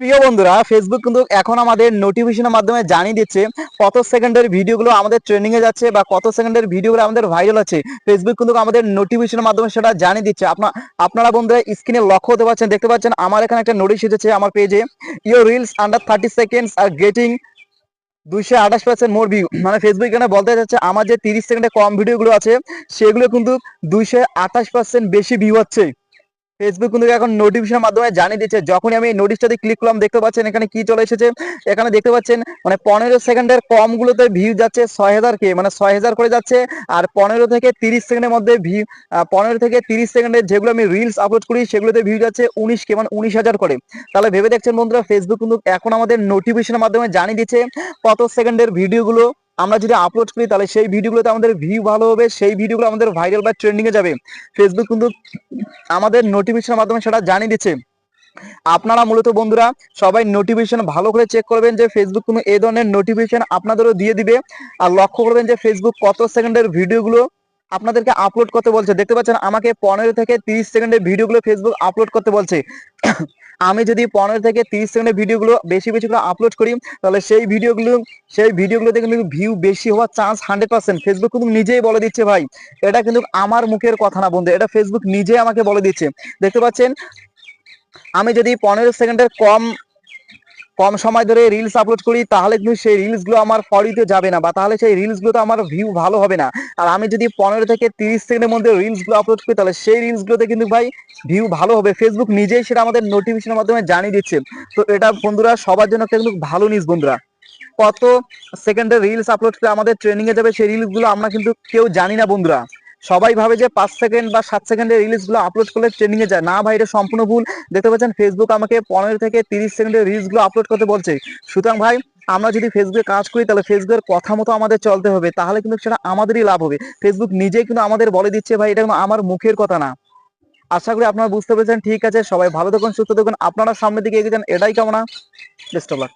প্রিয় বন্ধুরা ফেসবুক কিন্তু এখন আমাদের নোটিফিকেশনের মাধ্যমে জানিয়ে দিচ্ছে কত সেকেন্ডের ভিডিওগুলো আমাদের ট্রেন্ডিং এ যাচ্ছে বা কত সেকেন্ডের ভিডিওগুলো আমাদের ভাইরাল আছে ফেসবুক কিন্তু আমাদের নোটিফিকেশনের মাধ্যমে সেটা জানিয়ে দিচ্ছে। আপনার আপনারা বন্ধুরা স্ক্রিনে লক্ষ্য হতে পারছেন দেখতে পাচ্ছেন আমার এখানে একটা নোটিশ এসেছে আমার পেজে your reels under thirty seconds are getting দুইশো আঠাশ পার্সেন্ট মোর ভিউ মানে ফেসবুক এখানে বলতে চাচ্ছে আমার যে তিরিশ সেকেন্ডে কম ভিডিওগুলো আছে, সেগুলো কিন্তু দুইশো আঠাশ পার্সেন্ট বেশি ভিউ হচ্ছে। ফেসবুক কিন্তু এখন নোটিফিকেশনের মাধ্যমে জানিয়ে দিচ্ছে। যখনই আমি নোটিশটাতে ক্লিক করলাম, দেখতে পাচ্ছেন এখানে কি চলে এসেছে? এখানে দেখতে পাচ্ছেন মানে পনেরো সেকেন্ডের কম গুলোতে ভিউ যাচ্ছে ছয় হাজার কে মানে ছয় হাজার করে যাচ্ছে। আর পনেরো থেকে তিরিশ সেকেন্ডের মধ্যে ভিউ পনেরো থেকে তিরিশ সেকেন্ডের যেগুলো আমি রিলস আপলোড করি, সেগুলোতে ভিউ যাচ্ছে কে মানে উনিশ হাজার করে। তাহলে ভেবে দেখছেন বন্ধুরা ফেসবুক কিন্তু এখন আমাদের নোটিফিকেশনের মাধ্যমে জানিয়ে দিচ্ছে কত সেকেন্ডের ভিডিওগুলো আমরা যদি আপলোড করি, তাহলে সেই ভিডিওগুলোতে আমাদের ভিউ ভালো হবে, সেই ভিডিওগুলো আমাদের ভাইরাল বা ট্রেন্ডিং এ যাবে। ফেসবুক কিন্তু আমাদের নোটিফিকেশনের মাধ্যমে সেটা জানিয়ে দিচ্ছে। আপনারা মূলত বন্ধুরা সবাই নোটিফিকেশন ভালো করে চেক করবেন যে ফেসবুক কোনো এই ধরনের নোটিফিকেশন আপনাদেরও দিয়ে দিবে। আর লক্ষ্য করবেন যে ফেসবুক কত সেকেন্ডের ভিডিওগুলো আপনাদেরকে আপলোড করতে বলছে। দেখতে পাচ্ছেন, আমাকে পনেরো থেকে তিরিশ সেকেন্ডের ভিডিওগুলো ফেসবুক আপলোড করতে বলছে। আমি যদি পনেরো থেকে তিরিশ সেকেন্ডের ভিডিওগুলো বেশি বেশি করে আপলোড করি, তাহলে সেই ভিডিওগুলো, সেই ভিডিওগুলোতে কিন্তু ভিউ বেশি হওয়ার চান্স হান্ড্রেড পার্সেন্ট ফেসবুক কিন্তু নিজেই বলে দিচ্ছে ভাই। এটা কিন্তু আমার মুখের কথা না বন্ধু, এটা ফেসবুক নিজেই আমাকে বলে দিচ্ছে। দেখতে পাচ্ছেন, আমি যদি পনেরো সেকেন্ডের কম কম সময় ধরে রিলস আপলোড করি, তাহলে কিন্তু সেই রিলসগুলো আমার ফরিতে যাবে না, বা তাহলে সেই রিলস গুলোতে আমার ভিউ ভালো হবে না। আর আমি যদি পনেরো থেকে তিরিশ সেকেন্ডের মধ্যে রিলসগুলো আপলোড করি, তাহলে সেই রিলস গুলোতে কিন্তু ভাই ভিউ ভালো হবে। ফেসবুক নিজেই সেটা আমাদের নোটিফিকেশনের মাধ্যমে জানিয়ে দিচ্ছে। তো এটা বন্ধুরা, সবার জন্য কিন্তু ভালো নিউজ বন্ধুরা। কত সেকেন্ডের রিলস আপলোড করে আমাদের ট্রেনিং এ যাবে, সেই রিলসগুলো আমরা কিন্তু কেউ জানি না বন্ধুরা। সবাই ভাবে যে পাঁচ সেকেন্ড বা সাত সেকেন্ডের রিলসগুলো আপলোড করলে ট্রেনিং এ যায়। না ভাই, এটা সম্পূর্ণ ভুল। দেখতে পাচ্ছেন ফেসবুক আমাকে পনেরো থেকে তিরিশ সেকেন্ডের রিলসগুলো আপলোড করতে বলছে। সুতরাং ভাই, আমরা যদি ফেসবুকে কাজ করি, তাহলে ফেসবুকের কথা মতো আমাদের চলতে হবে। তাহলে কিন্তু সেটা আমাদেরই লাভ হবে। ফেসবুক নিজেই কিন্তু আমাদের বলে দিচ্ছে, ভাই, এটা আমার মুখের কথা না। আশা করি আপনারা বুঝতে পেরেছেন। ঠিক আছে, সবাই ভালো থাকুন, সুস্থ থাকুন। আপনারা সামনের দিকে এগিয়ে যান। এটাই কামনা। Best of luck